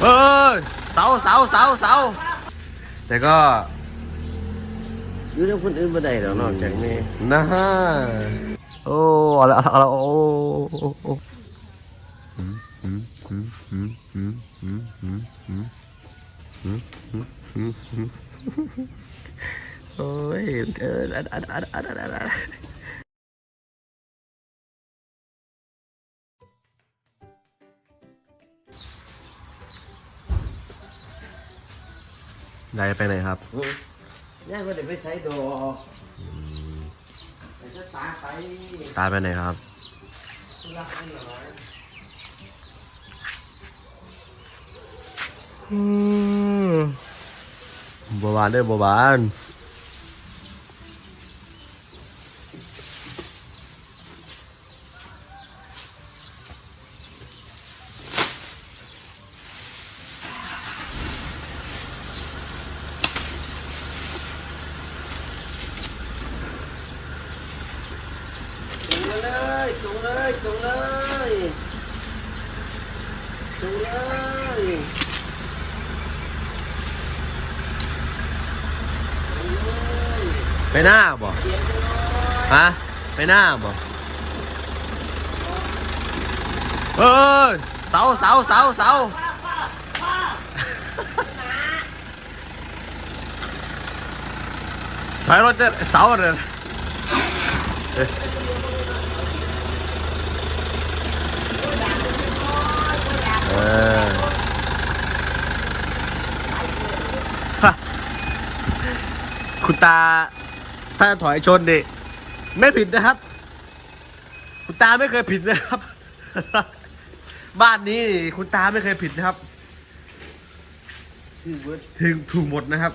ơi sáu sáu sáu sáu để có đâu không đến bên đây đó nó chẳng nè nè ô là là ô ôi trời ơi ยเอออัดอัดอัดอัดอัดอัดนายไปไหนครับย่าไม่ได้ไปใช้ดอกแต่จะตาไปตาไปไหนครับธุระนิดหน่อยบัวบานเด้อบัวบาน จุงเลยจุง เลยจุงเลยไปหน้าบ่ฮะไปหน้าบ่เออเสาเสาเสาเสาถอยรถเสาเลยเออฮะ คุณตา ถ้าถอยชนดิไม่ผิดนะครับ คุณตาไม่เคยผิดนะครับ บ้านนี้คุณตาไม่เคยผิดนะครับคือเบิดถึงถูกหมดนะครับ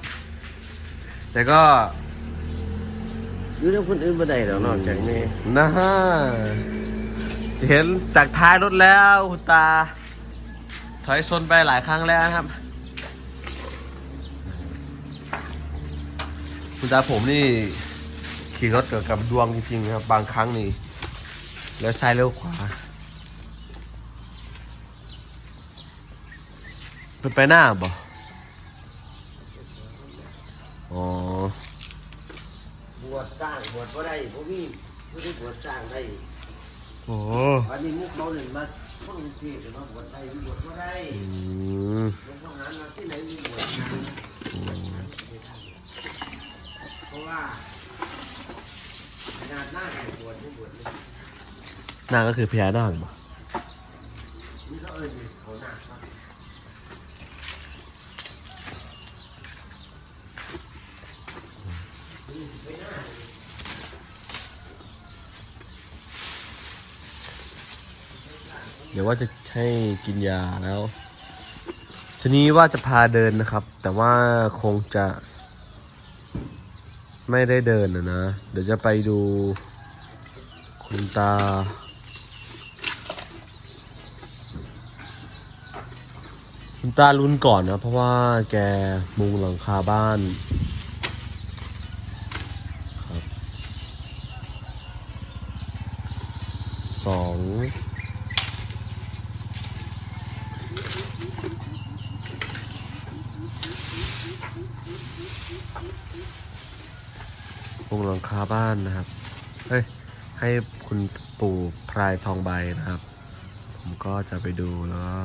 แต่ก็อยู่แล้วคนอื่นไม่ได้หรอกนอกจากนี้นะฮะเห็นจากท้ายรถแล้วคุณตา ถอยชนไปหลายครั้งแล้วนะครับ คุณตาผมนี่ขี่รถเกี่ยวกับดวงจริงๆครับ บางครั้งนี่เลี้ยวซ้ายเลี้ยวขวาเป็นไปหน้าบ่อ๋อบวชสร้างบวชก็ได้พวกนี้ผู้ที่บวชสร้างได้โอ้อันนี้มุกเขาเลยมา คนกรุงเทพหรือมาบวชได้บวชก็ได้อืมหลวงพ่อหามาที่ไหนมีบวชเพราะว่าขนาดหน้าแห่บวชไม่บวชเลยหน้าก็คือพญานาคบ่นี่เขาเอ่ยครับ เดี๋ยวว่าจะให้กินยาแล้ว ทีนี้ว่าจะพาเดินนะครับ แต่ว่าคงจะ ไม่ได้เดินนะนะ เดี๋ยวจะไปดู คุณตา คุณตาลุ้นก่อนนะ เพราะว่าแกมุงหลังคาบ้านครับสอง งหลังคาบ้านนะครับ เฮ้ย ให้คุณปู่พรายทองใบนะครับ ผมก็จะไปดูแล้วก็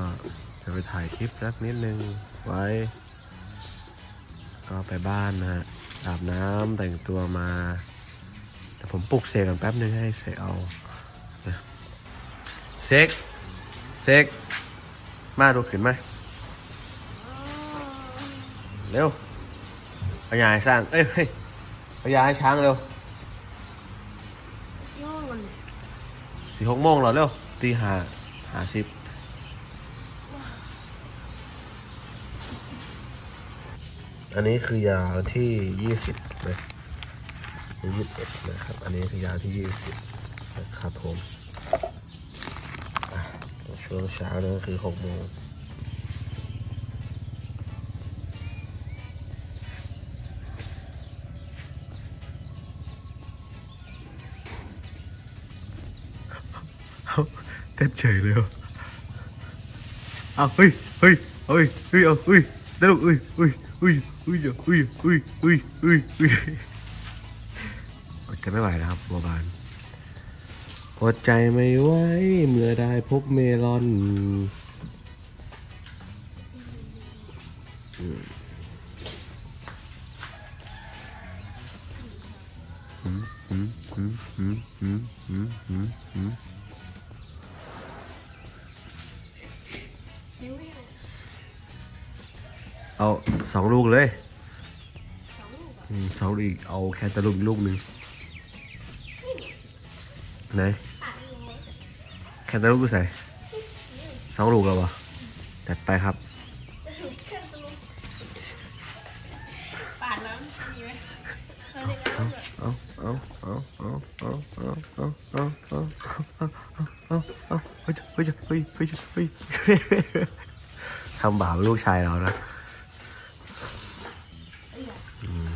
จะไปถ่ายคลิปสักนิดนึงไว้ ก็ไปบ้านนะฮะอาบน้ำแต่งตัวมา แต่ผมปลุกเสกกันแป๊บนึงให้เสกเอาเสกเสกมาดูขึ้นไหมเร็วเอายาสร้าง เอ้ย เฮ้ยเอายาให้ช้างเร็วสี่หกโมงเหรอเร็วตีห้าหาสิบอันนี้คือยาที่ยี่สิบนะยี่สิบเอ็ดนะครับ อันนี้คือยาที่ยี่สิบนะครับผมอะช่วงเช้านั่นก็คือหกโมง เต้นเฉยเลยว่ะอ้าเฮ้ยเฮ้ยเฮ้ยเฮ้ยเอาเฮ้ยได้ลูกเฮ้ยเฮ้ยเฮ้ยเฮ้ยเฮ้ยเฮ้ยเฮ้ยเฮ้ยเฮ้ยอดกันไม่ไหวแล้วครับบัวบานอดใจไม่ไหวเมื่อได้พบเมลอนอืมอืมอืมอืมอืมอืมอืม เอาสองลูกเลยสองลูกอะอืมสองลูกอีกเอาแค่ตะลุกอีกลูกหนึ่งไหนแค่ตะลุกกูใส่สองลูกแล้ววะจัดไปครับจะถูกเชือกตะลุกปาดแล้วมีไหมเราเรียกแล้วแบบเอเอาเอาเอาเอาเอาเอาเอาเอาเอาเอาเอาเฮ้ยเฮ้ยเฮ้ยเฮ้ยเฮ้ยทำบาปลูกชายเรานะอืม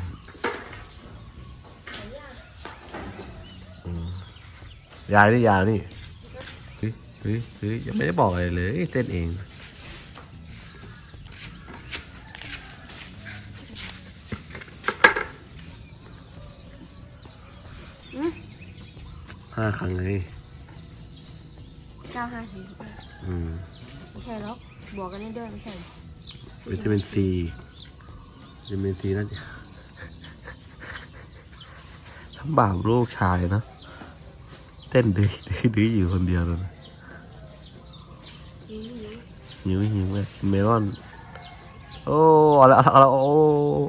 อืม ยานี่ยานี่เฮ้ยเฮ้ยเฮ้ยยังไม่ได้บอกอะไรเลยเต้นเองห้าครั้งไงเก้าห้าทีอืมไม่ใช่หรอกบวกกันได้ด้วยไม่ใช่วิตามินซีวิตามินซีนั่นจะทำบาปลูกชายนะ เต้นดื้อดื้ออยู่คนเดียวเลยนะหิวหิวเลยเมลอน โอ้อาละเอะโอ้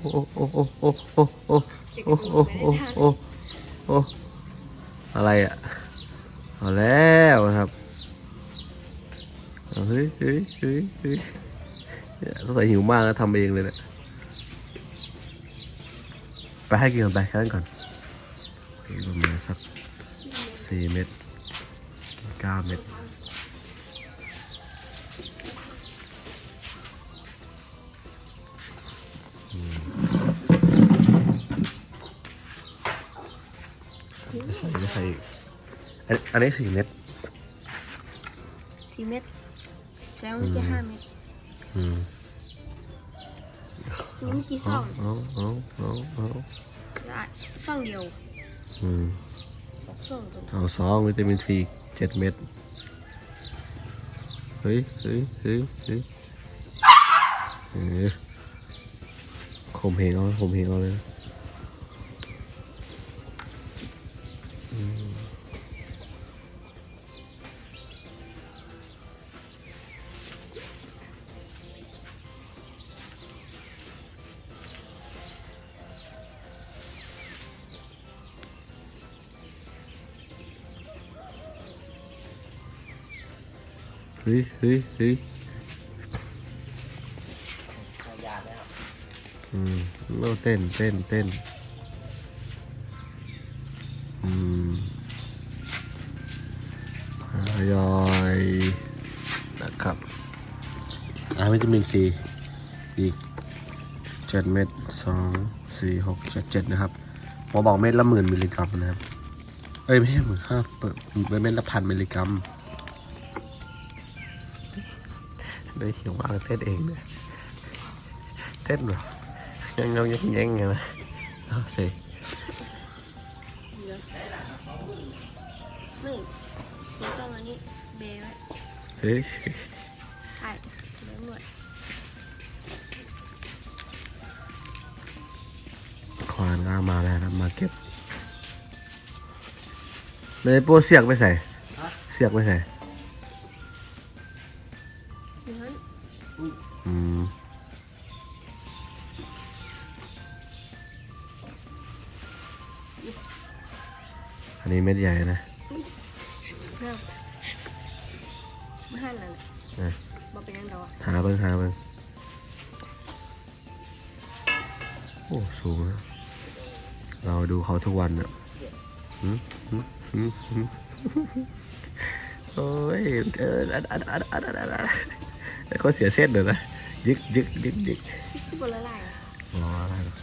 โอ้โอ้โอ้โอ้โอ้โอ้โอ้โอ้โอ้โอ้โอ้อะไรอะเอาแล้วครับเฮ้ยเฮ้ยเฮ้ยเฮ้ยต้องใส่หิวมากแล้วทำเองเลยเนี่ยไปให้กินก่อนไปแค่นั้นก่อนประมาณสัก สี่เม็ดเก้าเม็ดอืมไม่ใส่ไม่ใส่อีกอันอันนี้สี่เม็ดสี่เม็ดแล้วนี่จะห้าเม็ดอืมนี่เมื่อกี้เอาซ่องเอาเอาเอาเอาได้ซ่องเดียว อืมซ่องตัว เอาสองวิตามินซีเจ็ดเม็ดเฮ้ยเฮ้ยเฮ้ยเฮ้ยข่มเหงเอาข่มเหงเอาเลย เฮ้ยเฮ้ยเฮ้ยยาแล้วอืมเราเต้นเต้นเต้นอืมทยอยนะครับอาวิตามินซีอีกเจ็ดเม็ดสองสี่หกเจ็ดเจ็ดนะครับหมอบอกเม็ดละหมื่นมิลลิกรัมนะครับ เอ้ยไม่ใช่หมื่นห้าเปิดเม็ดละพันมิลลิกรัม để hiệu quả là test yên nè test rồi nhanh lâu nhanh nhanh nè đó xì Đấy. Ai, đúng rồi. Khoan này làm mà kịp. Đây bố siệc mới xảy. Siệc mới xảy. ม็ดใหญ่นะเริ่มไม่ให้แล้วนะมาเป็นยังดอกหาเบิ้งหาเบิ้งโอ้สูงนะเราดูเขาทุกวันอะหืมหืมหืมหืมโอ้ยเอออันอันอันอันอันอันอันแต่เขาเสียเส้นเลยนะยึกยึกยึกยึกที่บนละลายอะอ๋ออะไรห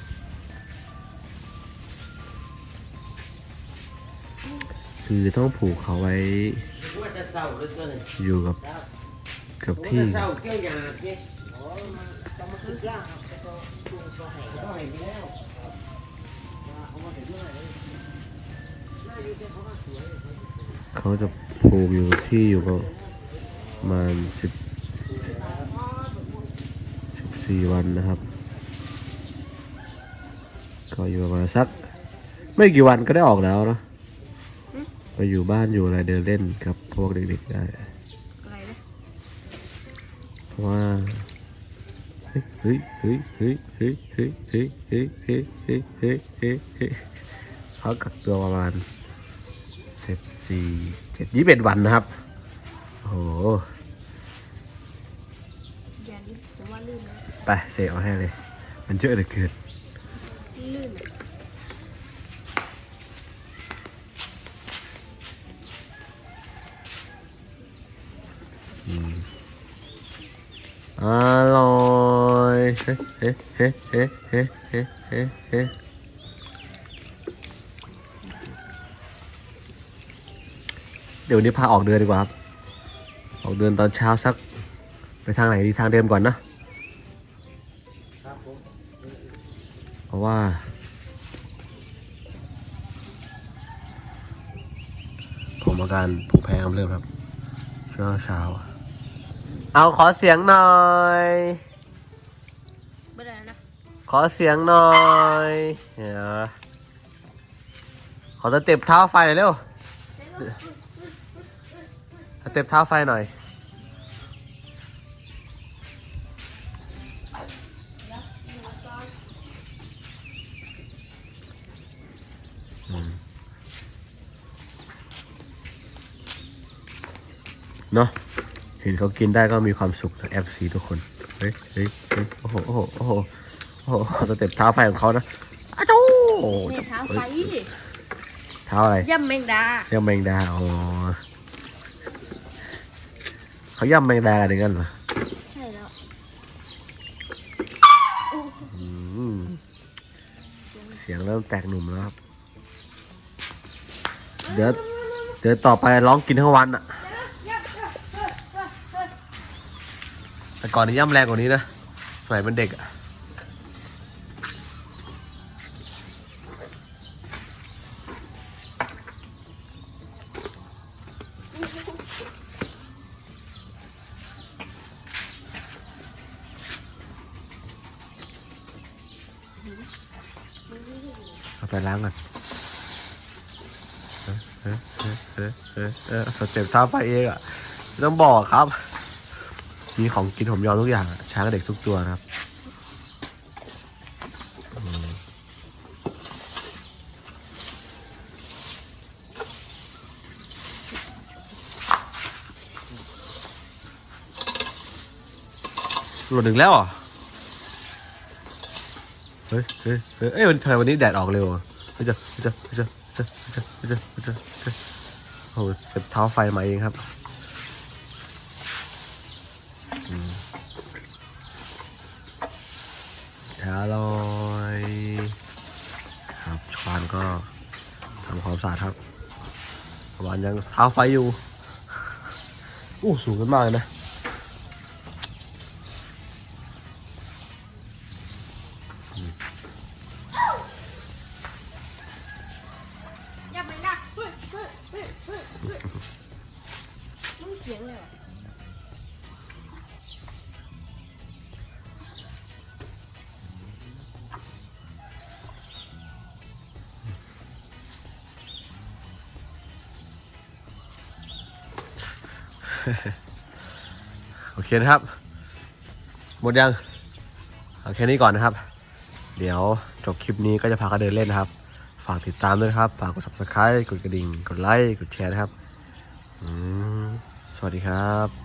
คือต้องผูกเขาไว้ อยู่กับกับที่เขาจะผูกอยู่ที่อยู่ประมาณสิบสิบสี่วันนะครับ ก็อยู่ประมาณสัก ไม่กี่วันก็ได้ออกแล้วนะ ไปอยู่บ้านอยู่อะไรเดินเล่นกับพวกเด็กๆได้อะไรนะเพราะว่าเฮ้ยเฮ้ยเฮ้ยเฮ้ยเฮ้ยเฮ้ยเฮ้ยเฮ้ยเฮ้ยเฮ้ยเฮ้ยเฮ้ยเขากักตัวประมาณสิบสี่เจ็ดยี่สิบเอ็ดวันนะครับโอ้โหอย่าดิผมว่าลื่นนะไปเสกเอาให้เลย มันเยอะเหลือเกิน ลื่นอะ อืม อร่อยเฮ้เฮ้เฮ้เฮ้เฮ้เฮ้เฮ้เฮ้เดี๋ยวนี้พาออกเดินดีกว่าครับ ออกเดินตอนเช้าสัก ไปทางไหนดีทางเดิมก่อนนะเพราะว่า ผมอาการผูกแพ้กำเริบครับช่วงเช้า เอาขอเสียงหน่อย ไม่ได้นะขอเสียงหน่อยเดี๋ยวขอสเต็ปเท้าไฟหน่อยเร็วสเต็ปเท้าไฟหน่อยอืมเนาะเห็นเขากินได้ก็มีความสุขนะ FC ทุกคน เฮ้ยเฮ้ยเฮ้ยโอ้โห โอ้โห โอ้โห โอ้โหสเต็ปเท้าไฟของเขานะอ้าวโจ้เนี่ยเท้าไฟเท้าอะไรย่ำแมงดาย่ำแมงดาอ๋อเขาย่ำแมงดากันอย่างนั้นเหรอใช่แล้วอืมเสียงเริ่มแตกหนุ่มแล้วครับ เดี๋ยวเดี๋ยวต่อไปร้องกินทั้งวันอะ แต่ก่อนนี้ย่ำแรงกว่านี้นะสมัยเป็นเด็กอะเอาไปล้างก่อนเออเออเออเออเออสเต็ปท้าไปเองอะต้องบอกครับ มีของกินผมยอมทุกอย่างช้างเด็กทุกตัวนะครับหล่นหนึ่งแล้วเหรอเฮ้ยเฮ้ยเฮ้ยเอ้ยวันทำไมวันนี้แดดออกเร็วอะเฮ้ยเจ้าเฮ้ยเจ้าเฮ้ยเจ้าเฮ้ยเจ้าเฮ้ยเจ้าเฮ้ยเจ้าเฮ้ยเจ้าโอ้โหเจ็บเท้าไฟมาเองครับ ครับชานก็ทำความสะอาดครับประมาณยังเท้าไฟอยู่โอ้สูงกันมากเลยนะ โอเคนะครับ หมดยังเอาแค่นี้ก่อนนะครับ เดี๋ยวจบคลิปนี้ก็จะพากันเดินเล่นนะครับ ฝากติดตามด้วยนะครับ ฝากกด subscribe กดกระดิ่ง กดไลค์ กดแชร์นะครับ สวัสดีครับ